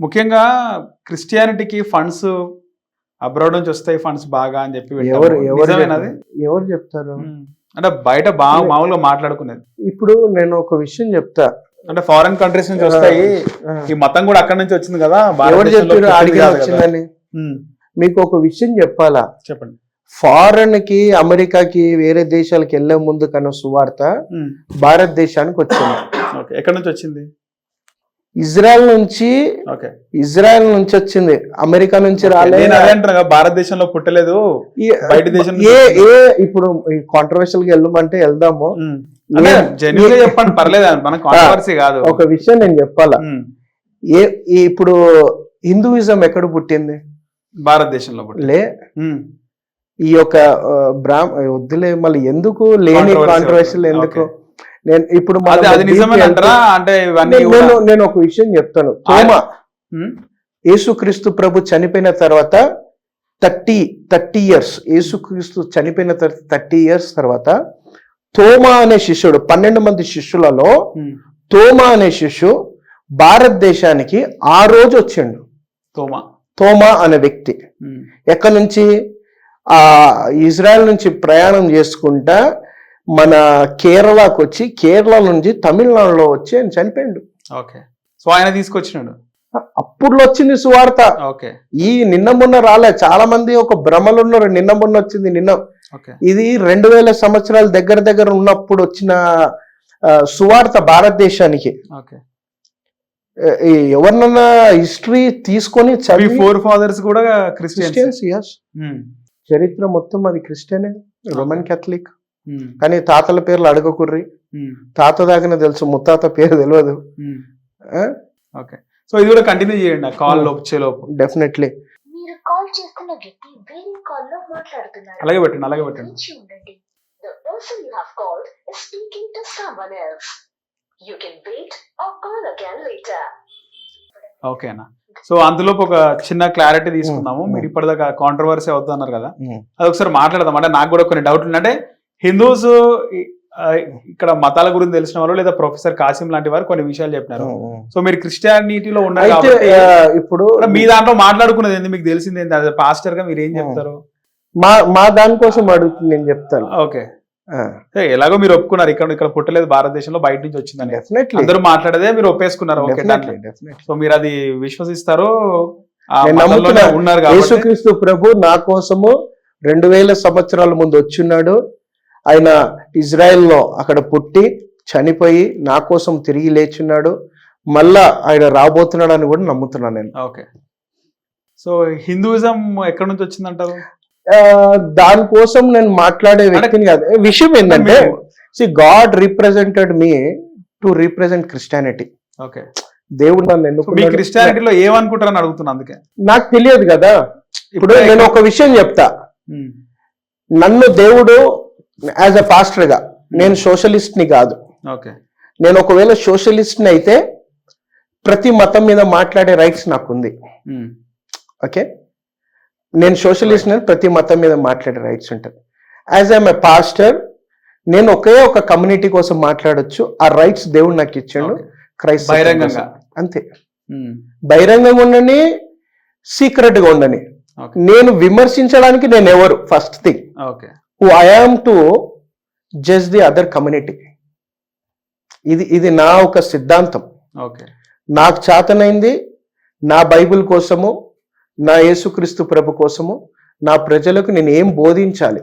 ముఖ్యంగా క్రిస్టియానిటీకి funds abroad నుంచి వస్తాయి ఫండ్స్ బాగా అని చెప్పి. ఎవరు ఎవరు చెప్తారు? ఎవరు చెప్తారు ఉమ్. అంటే బయట బాగా మామూలుగా మాట్లాడుకునేది ఇప్పుడు నేను ఒక విషయం చెప్తా అంటే ఫారెన్ కంట్రీస్ నుంచి వస్తాయి ఈ మతం కూడా అక్కడ నుంచి వచ్చింది కదా ఎవరు. వచ్చిందని. మీకు ఒక విషయం చెప్పాలా చెప్పండి ఫారెన్కి అమెరికాకి వేరే దేశాలకు వెళ్ళే ముందు కన్నా సువార్త. భారతదేశానికి వచ్చింది ఓకే ఎక్కడి నుంచి వచ్చింది ఇజ్రాయెల్ నుంచి ఇజ్రాయెల్ నుంచి వచ్చింది. అమెరికా నుంచి రాలే నేను అదే అంటున్నా కదా, భారతదేశంలో పుట్టలేదు. బయట దేశం ఏ. ఏ ఇప్పుడు కాంట్రవర్షియల్గా వెళ్ళమంటే వెళ్దాము. జెన్యున్ చెప్పండి పర్లేదు మన కాంట్రవర్సీ కాదు. ఒక విషయం నేను చెప్పాలా. ఏ ఇప్పుడు హిందూయిజం ఎక్కడ పుట్టింది? భారతదేశంలో లే. ఈ యొక్క బ్రాహ్మ వద్దులే మళ్ళీ ఎందుకు లేని కాంట్రవర్షియల్. ఎందుకు. నేను ఇప్పుడు అంటే నేను నేను- ఒక విషయం చెప్తాను. తోమ. యేసుక్రీస్తు ప్రభు చనిపోయిన తర్వాత థర్టీ థర్టీ ఇయర్స్. యేసుక్రీస్తు చనిపోయిన తర్వాత థర్టీ ఇయర్స్ తర్వాత తోమా అనే శిష్యుడు పన్నెండు మంది శిష్యులలో. తోమా అనే శిష్యు భారతదేశానికి ఆ రోజు వచ్చిండు. తోమా. తోమా అనే వ్యక్తి. ఎక్కడి నుంచి? ఆ ఇజ్రాయెల్ నుంచి ప్రయాణం చేసుకుంటా మన కేరళకు వచ్చి కేరళ నుంచి తమిళనాడులో వచ్చి ఆయన చనిపోయిండు. ఓకే. సో ఆయన తీసుకొచ్చినాడు? అప్పుడు వచ్చింది సువార్త. ఓకే. ఈ నిన్న మొన్న రాలే. చాలా మంది ఒక భ్రమలు ఉన్నారు నిన్న మొన్న వచ్చింది నిన్న. ఇది రెండు వేల సంవత్సరాల దగ్గర దగ్గర ఉన్నప్పుడు వచ్చిన సువార్త భారతదేశానికి. ఓకే. ఎవరినన్నా హిస్టరీ తీసుకొని చదివి ఫోర్ ఫాదర్స్ కూడా క్రిస్టియన్స్. చరిత్ర మొత్తం అది క్రిస్టియనే. రోమన్ కేథలిక్ కానీ తాతల పేర్లు అడగకుర్రి. తాత దాకా తెలుసు ముత్తాత పేరు తెలియదు ఓకే. సో ఇది కూడా కంటిన్యూ చేయండి ఆ కాల్ లోపు చేలోపు డెఫినెట్లీ. మీరు కాల్ చేస్తున్న వ్యక్తి వేరే కాల్లో మాట్లాడుతున్నారు అలాగే పెట్టండి అలాగే పెట్టండి. ఉండండి ఓకేనా సో అందులోపు ఒక చిన్న క్లారిటీ తీసుకుందాము. మీరు ఇప్పటిదాకా కాంట్రవర్సీ అవుతుంది అన్నారు కదా అది ఒకసారి మాట్లాడదాం. అంటే నాకు కూడా కొన్ని డౌట్లు. అంటే హిందూస్ ఇక్కడ మతాల గురించి తెలిసిన వాళ్ళు లేదా ప్రొఫెసర్ కాసిం లాంటి వారు కొన్ని విషయాలు చెప్పినారు. సో మీరు క్రిస్టియానిటీలో ఉన్నారు ఇప్పుడు మీ దాంట్లో మాట్లాడుకున్నది ఏంది? మీకు తెలిసింది ఏంది? అదే పాస్టర్గా మీరు ఏం చెప్తారు? మా మా దానికోసం అడుగుతుంది నేను చెప్తాను. ఓకే. ఎలాగో మీరు ఒప్పుకున్నారు. ఇక్కడ ఇక్కడ పుట్టలేదు భారతదేశంలో బయట నుంచి వచ్చిందని. అందరూ మాట్లాడేదే మీరు ఒప్పేసుకున్నారు. ఓకే. సో మీరు అది విశ్వసిస్తారు. ఉన్నారు యేసుక్రీస్తు ప్రభు నా కోసము రెండు వేల సంవత్సరాల ముందు వచ్చిన్నాడు ఆయన ఇజ్రాయెల్లో అక్కడ పుట్టి చనిపోయి నా కోసం తిరిగి లేచున్నాడు మళ్ళా ఆయన రాబోతున్నాడు అని కూడా నమ్ముతున్నాను నేను. ఓకే సో హిందూయిజం ఎక్కడి నుంచి వచ్చిందంటారు? దానికోసం నేను మాట్లాడే వ్యక్తిని కాదు. విషయం ఏంటంటే see God represented me to represent Christianity okay దేవుడు నన్ను ఎన్నుకున్నాడు. క్రిస్టియానిటీలో ఏమనుకుంటారని అడుగుతున్నా అందుకే. నాకు తెలియదు కదా. ఇప్పుడు నేను ఒక విషయం చెప్తా. ఉమ్, నన్ను దేవుడు యాజ్ అ పాస్టర్గా నేను సోషలిస్ట్ని కాదు. ఓకే నేను ఒకవేళ సోషలిస్ట్ని అయితే ప్రతి మతం మీద మాట్లాడే రైట్స్ నాకుంది. ఓకే నేను సోషలిస్ట్ ప్రతి మతం మీద మాట్లాడే రైట్స్ ఉంటుంది. యాజ్ ఐఎమ్ ఎ పాస్టర్ నేను ఒకే ఒక కమ్యూనిటీ కోసం మాట్లాడొచ్చు. ఆ రైట్స్ దేవుడు నాకు ఇచ్చాడు. క్రైస్త బహిరంగంగా. అంతే. ఉమ్, బహిరంగంగా ఉండని సీక్రెట్గా ఉండని నేను విమర్శించడానికి నేను ఎవరు? First thing okay who I am to judge the other community ఇది ఇది నా ఒక సిద్ధాంతం. ఓకే. నాకు చేతనైంది నా బైబిల్ కోసము నా యేసుక్రీస్తు ప్రభు కోసము నా ప్రజలకు నేను ఏం బోధించాలి?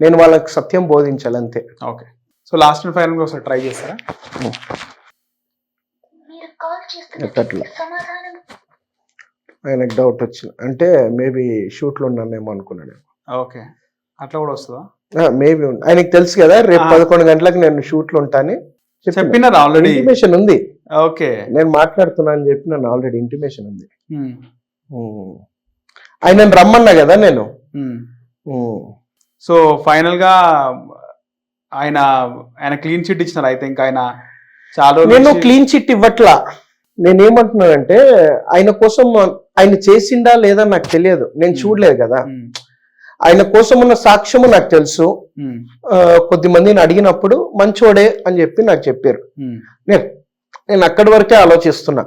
నేను వాళ్ళకి సత్యం బోధించాలి అంతే. Okay. So last and final ఒకసారి ట్రై చేస్తారా? ఆయనకు డౌట్ వచ్చింది. అంటే మేబీ షూట్లో ఉన్నానేమో అనుకున్నాను ఓకే. అట్లా కూడా వస్తుందా? మేబీ ఆయనకు తెలుసు కదా రేపు. పదకొండు గంటలకు నేను షూట్లో ఉంటాను. చెప్పినారు ఆల్రెడీ ఇంటిమేషన్ ఉంది. ఓకే. నేను మాట్లాడుతున్నా అని చెప్పి నన్ను ఆల్రెడీ ఇంటిమేషన్ ఉంది. ఆయనను రమ్మన్నా కదా నేను. సో ఫైనల్గా ఆయన ఆయన క్లీన్ చిట్ ఇచ్చినారు అయితే ఇంకా ఆయన చాలా నేను క్లీన్ చిట్ ఇవ్వట్లా. నేనేమంటున్నానంటే ఆయన కోసం ఆయన చేసిండా లేదా నాకు తెలియదు. నేను చూడలేదు కదా. ఆయన కోసం ఉన్న సాక్ష్యము నాకు తెలుసు. కొద్ది మందిని అడిగినప్పుడు మంచోడే అని చెప్పి నాకు చెప్పారు. నేను నేను అక్కడి వరకే ఆలోచిస్తున్నా.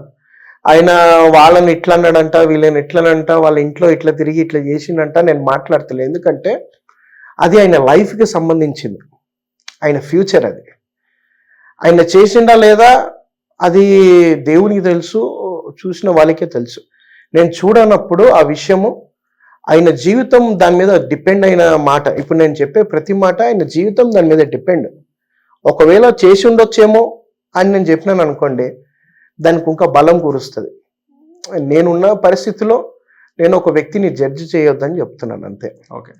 ఆయన వాళ్ళని ఇట్లా అన్నాడంట వీళ్ళని ఇట్లా అనంట వాళ్ళ ఇంట్లో ఇట్లా తిరిగి ఇట్లా చేసిండంట నేను మాట్లాడతలేదు ఎందుకంటే అది ఆయన లైఫ్కి సంబంధించింది. ఆయన ఫ్యూచర్ అది. ఆయన చేసిండా లేదా అది దేవునికి తెలుసు చూసిన వాళ్ళకే తెలుసు. నేను చూడనప్పుడు ఆ విషయము ఆయన జీవితం దాని మీద డిపెండ్ అయిన మాట. ఇప్పుడు నేను చెప్పే ప్రతి మాట ఆయన జీవితం దాని మీద డిపెండ్ ఒకవేళ చేసి ఉండొచ్చేమో అని నేను చెప్పినాను అనుకోండి దానికి ఇంకా బలం కూరుస్తుంది. నేనున్న పరిస్థితిలో నేను ఒక వ్యక్తిని జడ్జి చేయొద్దని చెప్తున్నాను అంతే. ఓకే.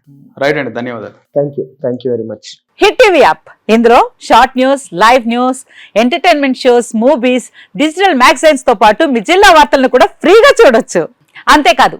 రైట్ అండి ధన్యవాదాలు. Thank you thank you very much hit TV app. ఇందులో short news live news entertainment shows movies digital మ్యాగజైన్స్తో పాటు మీ జిల్లా వార్తలను కూడా ఫ్రీగా చూడొచ్చు. అంతేకాదు